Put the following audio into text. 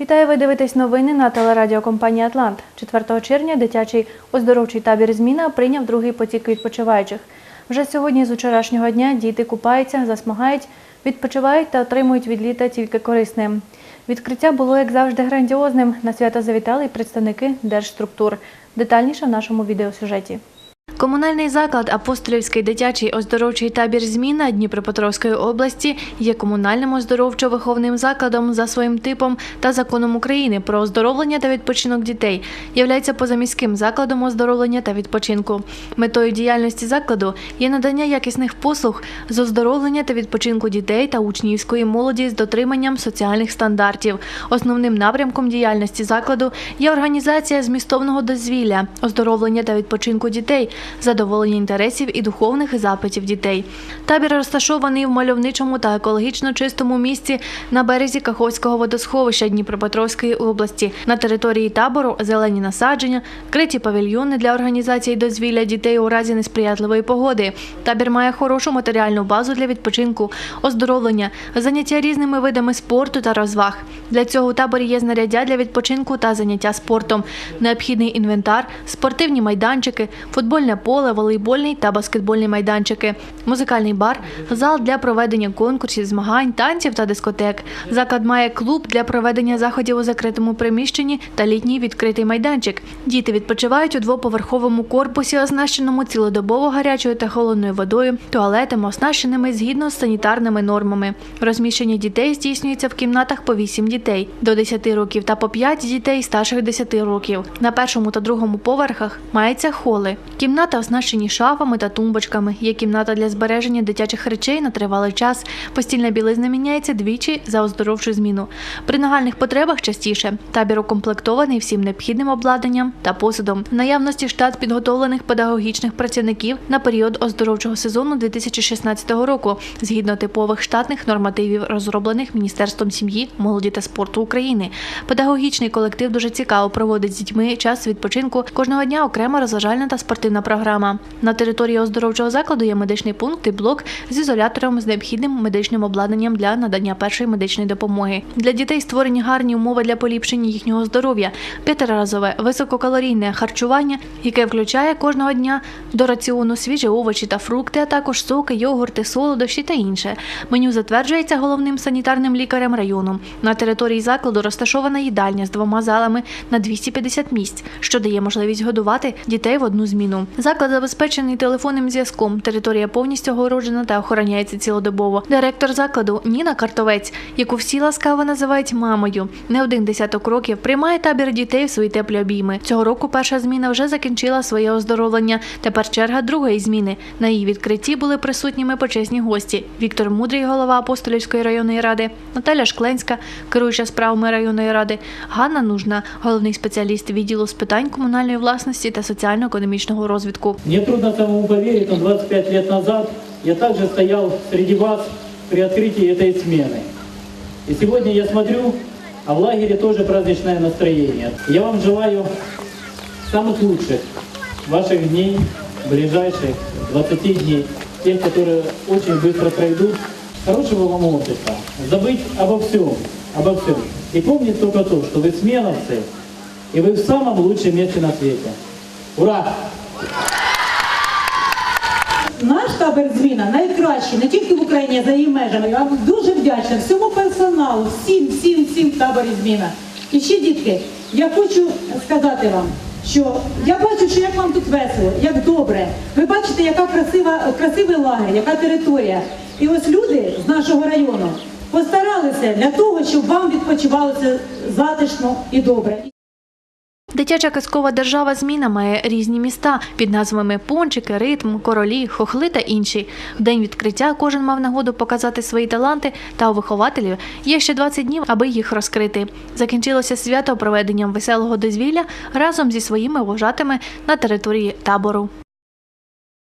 Вітаю, ви дивитесь новини на телерадіокомпанії Атлант. 4 червня дитячий оздоровчий табір Зміна прийняв другий потік відпочиваючих. Вже сьогодні з вчорашнього дня діти купаються, засмагають, відпочивають та отримують від літа тільки корисне. Відкриття було, як завжди, грандіозним. На свято завітали й представники держструктур. Детальніше в нашому відеосюжеті. Комунальний заклад Апостолівський дитячий оздоровчий табір Зміна Дніпропетровської області є комунальним оздоровчо-виховним закладом за своїм типом та законом України про оздоровлення та відпочинок дітей. Являється позаміським закладом оздоровлення та відпочинку. Метою діяльності закладу є надання якісних послуг з оздоровлення та відпочинку дітей та учнівської молоді з дотриманням соціальних стандартів. Основним напрямком діяльності закладу є організація змістовного дозвілля, оздоровлення та відпочинку дітей, задоволення інтересів і духовних запитів дітей. Табір розташований в мальовничому та екологічно чистому місці на березі Каховського водосховища Дніпропетровської області. На території табору зелені насадження, криті павільйони для організації дозвілля дітей у разі несприятливої погоди. Табір має хорошу матеріальну базу для відпочинку, оздоровлення, заняття різними видами спорту та розваг. Для цього у таборі є знаряддя для відпочинку та заняття спортом, необхідний інвентар, спортивні майданчики, футбольне поле, волейбольний та баскетбольні майданчики, музикальний бар, зал для проведення конкурсів, змагань, танців та дискотек. Заклад має клуб для проведення заходів у закритому приміщенні та літній відкритий майданчик. Діти відпочивають у двоповерховому корпусі, оснащеному цілодобово гарячою та холодною водою, туалетами, оснащеними згідно з санітарними нормами. Розміщення дітей здійснюється в кімнатах по 8 дітей до 10 років та по 5 дітей старших 10 років. На першому та другому поверхах мається холи. Кімната оснащені шафами та тумбочками. Є кімната для збереження дитячих речей на тривалий час. Постільна білизна міняється двічі за оздоровчу зміну. При нагальних потребах частіше. Табір укомплектований всім необхідним обладнанням та посудом. В наявності штат підготовлених педагогічних працівників на період оздоровчого сезону 2016 року, згідно типових штатних нормативів, розроблених Міністерством сім'ї, молоді та спорту України. Педагогічний колектив дуже цікаво проводить з дітьми час відпочинку. Кожного дня окрема розважальна та спортивна програма. На території оздоровчого закладу є медичний пункт і блок з ізолятором з необхідним медичним обладнанням для надання першої медичної допомоги. Для дітей створені гарні умови для поліпшення їхнього здоров'я, п'ятиразове висококалорійне харчування, яке включає кожного дня до раціону свіжі овочі та фрукти, а також соки, йогурти, солодощі та інше. Меню затверджується головним санітарним лікарем району. На території закладу розташована їдальня з двома залами на 250 місць, що дає можливість годувати дітей в одну зміну. Заклад забезпечений телефонним зв'язком. Територія повністю огороджена та охороняється цілодобово. Директор закладу Ніна Картовець, яку всі ласкаво називають мамою, не один десяток років приймає табір дітей в свої теплі обійми. Цього року перша зміна вже закінчила своє оздоровлення. Тепер черга другої зміни. На її відкритті були присутніми почесні гості: Віктор Мудрий, голова Апостолівської районної ради, Наталя Шкленська, керуюча справами районної ради, Ганна Нужна, головний спеціаліст відділу з питань комунальної власності та соціально-економічного розвитку. Мне трудно самому поверить, но 25 лет назад я также стоял среди вас при открытии этой смены. И сегодня я смотрю, а в лагере тоже праздничное настроение. Я вам желаю самых лучших ваших дней, ближайших 20 дней, тех, которые очень быстро пройдут. Хорошего вам отдыха. Забыть обо всем, обо всем. И помнить только то, что вы сменовцы, и вы в самом лучшем месте на свете. Ура! Наш табір зміна найкращий не тільки в Україні, а за її межами. Я вам дуже вдячна всьому персоналу, всім, всім, всім таборі зміна. І ще, дітки, я хочу сказати вам, що я бачу, що як вам тут весело, як добре. Ви бачите, яка красива, красивий лагерь, яка територія. І ось люди з нашого району постаралися для того, щоб вам відпочивалося затишно і добре. Дитяча казкова держава зміна має різні міста під назвами Пончики, Ритм, Королі, Хохли та інші. В день відкриття кожен мав нагоду показати свої таланти, та у вихователів є ще 20 днів, аби їх розкрити. Закінчилося свято проведенням веселого дозвілля разом зі своїми вожатими на території табору.